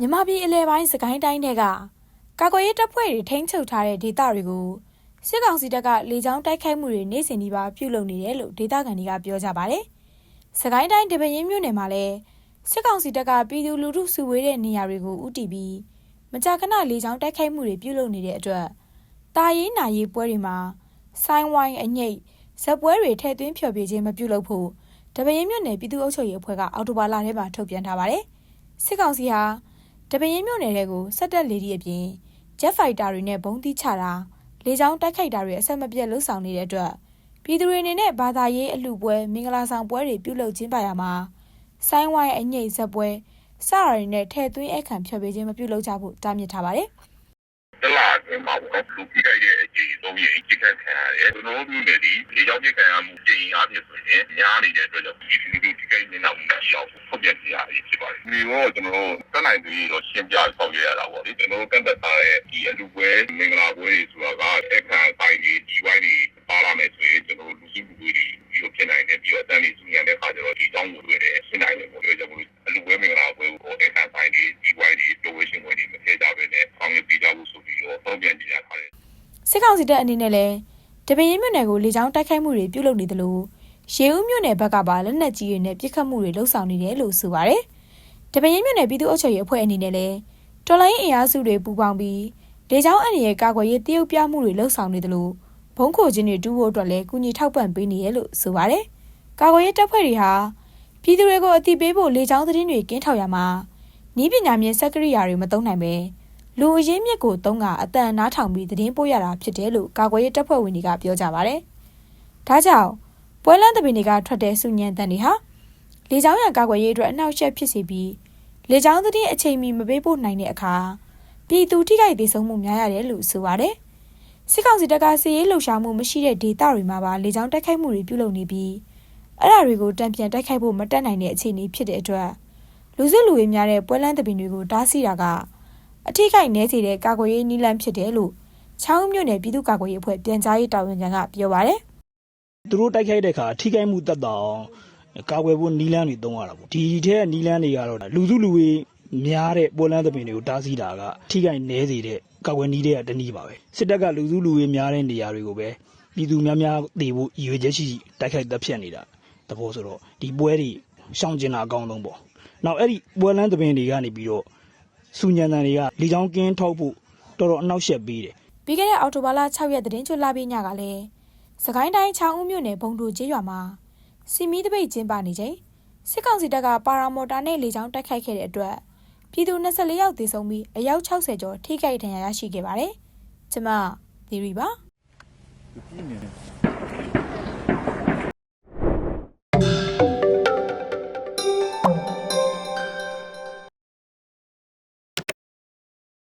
မြန်မာပြည်အလဲပိုင်းစကိုင်းတိုင်းတွေကကာကွယ်ရေးတပ်ဖွဲ့တွေထိန်းချုပ်ထားတဲ့ဒေသတွေကိုစစ်ကောင်စီတပ်ကလေကြောင်းတိုက်ခိုက်မှုတွေနေ့စဉ်ဒီပါပြုလုပ်နေတယ်လို့ဒေသခံတွေကပြောကြပါတယ်။စကိုင်းတိုင်းတပင်းမြို့နယ်မှာလည်းစစ်ကောင်စီတပ်ကပြည်သူလူထုစုဝေးတဲ့နေရာတွေကိုဥတီပြီးမကြာခဏလေကြောင်းတိုက်ခိုက်မှုတွေပြုလုပ်နေတဲ့အတွက်တာရေးနာရေးပွဲတွေမှာဆိုင်းဝိုင်းအငိတ်ဇက်ပွဲတွေထည့်သွင်းဖျော်ဖြေခြင်းမပြုလုပ်ဖို့တပင်းမြို့နယ်ပြည်သူ့အုပ်ချုပ်ရေးအဖွဲ့ကအော်တိုဘာလထဲမှာထုတ်ပြန်ထားပါတယ်။စစ်ကောင်စီဟာ တပင်းမြို့နယ်တွေကိုစက်တက်လေဒီအပြင်ဂျက်ဖိုက်တာတွေနဲ့ဘုံတိချတာလေကြောင်းတိုက်ခိုက်တာတွေအဆက်မပြတ်လှုပ်ဆောင်နေတဲ့အတွက်ပြည်သူတွေအနေနဲ့ဘာသာရေးအလှပွဲမင်္ဂလာဆောင်ပွဲတွေပြုလုပ်ခြင်းပါရမှာဆိုင်းဝိုင်းအငိတ်ဇက်ပွဲစတာတွေနဲ့ထဲသွင်းအခမ်းဖျော်ဖြေခြင်းမပြုလုပ်ကြဖို့တားမြစ်ထားပါတယ်တလာအတွင်းမှာပေါ့နော်လူကြီးတိုက်တဲ့အကြီးဆုံးကြီးကြီးကတ်ခံရတယ်ကျွန်တော်တို့လည်းဒီဒီကြောင့်ပြခံရမှုကြိမ်အားဖြင့်ဆိုရင်များနေတဲ့အတွက်ကြောင့်ဒီလူကြီး တိုက်နေတော့မရှိအောင်ထုတ်ပြန်ပြရဖြစ်ပါတယ်ဒီတော့ကျွန်တော်တို့တက်နိုင်ပြီးတော့ရှင်းပြဆောင်ရွက်ရတာပေါ့လေကျွန်တော်တို့ကန့်သက်ထားတဲ့ဒီအလူပွဲမင်္ဂလာပွဲတွေဆိုတာကအခမ်းဆိုင်တွေဒီဝိုင်းတွေပါလာမယ်ဆိုရင်ကျွန်တော်တို့လူစုလူဝေးတွေပြီးတော့ဖြစ်နိုင်တယ်ပြီးတော့အတန်းလေးစုညံတဲ့ခါကျတော့ဒီကြောင့်ကိုတွေ့တယ်ရှင်းနိုင်တယ်ပေါ့ပြောကြလို့အလူပွဲမင်္ဂလာပွဲကိုအခမ်းဆိုင်တွေဒီဝိုင်းတွေတိုးဝဲရှင်ပွဲတွေမထည့်ကြဘဲနဲ့ဆောင်ရွက်ပေးကြဖို့ဆိုပြီးတော့ထုတ်ပြန်ကြေညာထားတယ်စစ်ကောင်စီတပ်အနေနဲ့လည်းတပင်းရင်မြို့နယ်ကိုလေကြောင်းတိုက်ခိုက်မှုတွေပြုလုပ်နေတယ်လို့ ရေဦးမြို့နယ်ဘက်ကပါလက်နက်ကြီးတွေနဲ့ပစ်ခတ်မှုတွေလှုပ်ဆောင်နေတယ်လို့ဆိုပါတယ်။တပင်းရင်မြို့နယ်ပြည်သူ့အုပ်ချုပ်ရေးအဖွဲ့အနေနဲ့လည်းတော်လိုင်းအင်အားစုတွေပူးပေါင်းပြီးလေကြောင်းအန္တရာယ်ကာကွယ်ရေးတရုတ်ပြမှုတွေလှုပ်ဆောင်နေတယ်လို့ဘုံခိုချင်းတွေတူဖို့အတွက်လည်းကူညီထောက်ပံ့ပေးနေရလို့ဆိုပါတယ်။ကာကွယ်ရေးတပ်ဖွဲ့တွေဟာပြည်သူတွေကိုအတိပေးဖို့လေကြောင်းသတင်းတွေကင်းထောက်ရမှာနီးပညာမြင့်စက်ကရိယာတွေမသုံးနိုင်ပဲလူအရင်းမြစ်ကိုတုံးကအတန်နားထောင်ပြီးသတင်းပို့ရတာဖြစ်တယ်လို့ကာကွယ်ရေးတပ်ဖွဲ့ဝင်တွေကပြောကြပါတယ်။ဒါကြောင့် ပွဲလန်းတပင်တွေကထွက်တဲ့စုညံတန်တွေဟာလေကြောင်းရန်ကာကွယ်ရေးအတွက်အနှောက်အယှက်ဖြစ်စေပြီးလေကြောင်းသတင်းအချိန်မီမပေးပို့နိုင်တဲ့အခါပြည်သူထိခိုက်ဒေဆုံးမှုများရတယ်လို့ဆိုပါတယ်။စစ်ကောင်စီတပ်ကစီရေးလှုပ်ရှားမှုမရှိတဲ့ဒေသတွေမှာပါလေကြောင်းတိုက်ခိုက်မှုတွေပြုလုပ်နေပြီးအဲ့ဒါတွေကိုတံပြန်တိုက်ခိုက်ဖို့မတက်နိုင်တဲ့အခြေအနေဖြစ်တဲ့အတွက်လူစစ်လူဝေးများတဲ့ပွဲလန်းတပင်တွေကိုတားဆီးတာကအထိခိုက်နေစေတဲ့ကာကွယ်ရေးနီလန်းဖြစ်တယ်လို့ချောင်းမြို့နယ်ပြည်သူ့ကာကွယ်ရေးအဖွဲ့ပြန်ကြားရေးတာဝန်ခံကပြောပါတယ် သူတို့တိုက်ခိုက်တဲ့အခါထိခိုက်မှုတက်တာအောင်ကာကွယ်ဖို့နီလန်းတွေတုံးရတာပေါ့ဒီထဲနီလန်းတွေကတော့လူစုလူဝေးများတဲ့ပေါ်လန်းသပင်တွေကိုတားဆီးတာကထိခိုက်နေစေတဲ့ကာကွယ်နီးတဲ့တနည်းပါပဲစစ်တပ်ကလူစုလူဝေးများတဲ့နေရာတွေကိုပဲပြည်သူများများတည်ဖို့ရည်ရွယ်ချက်ရှိရှိတိုက်ခိုက်တပ်ဖြတ်နေတာတဘောဆိုတော့ဒီပွဲတွေရှောင်ကျင်တာအကောင်းဆုံးပေါ့နောက်အဲ့ဒီပွဲလန်းသပင်တွေကနေပြီးတော့စူညံတန်တွေကလေချောင်းကင်းထောက်ဖို့တော်တော်အနှောက်အယှက်ပေးတယ်။ပြီးခဲ့တဲ့အောက်တိုဘာလ6ရက်သတင်းချွတ်လာပြီးညကလည်း စကိုင်းတိုင်းချောင်းဦးမြို့နယ်ဘုံတို့ကျေးရွာမှာစီမီတပိတ်ကျင်းပနေချိန်စစ်ကောင်စီတပ်ကပါရာမော်တာနဲ့လေကြောင်းတိုက်ခိုက်ခဲ့တဲ့အတွက်ပြည်သူ24ယောက်သေဆုံးပြီးအယောက်60ကျော်ထိခိုက်ဒဏ်ရာရရှိခဲ့ပါတယ်။ကျမသီရီပါပြင်းနေတယ်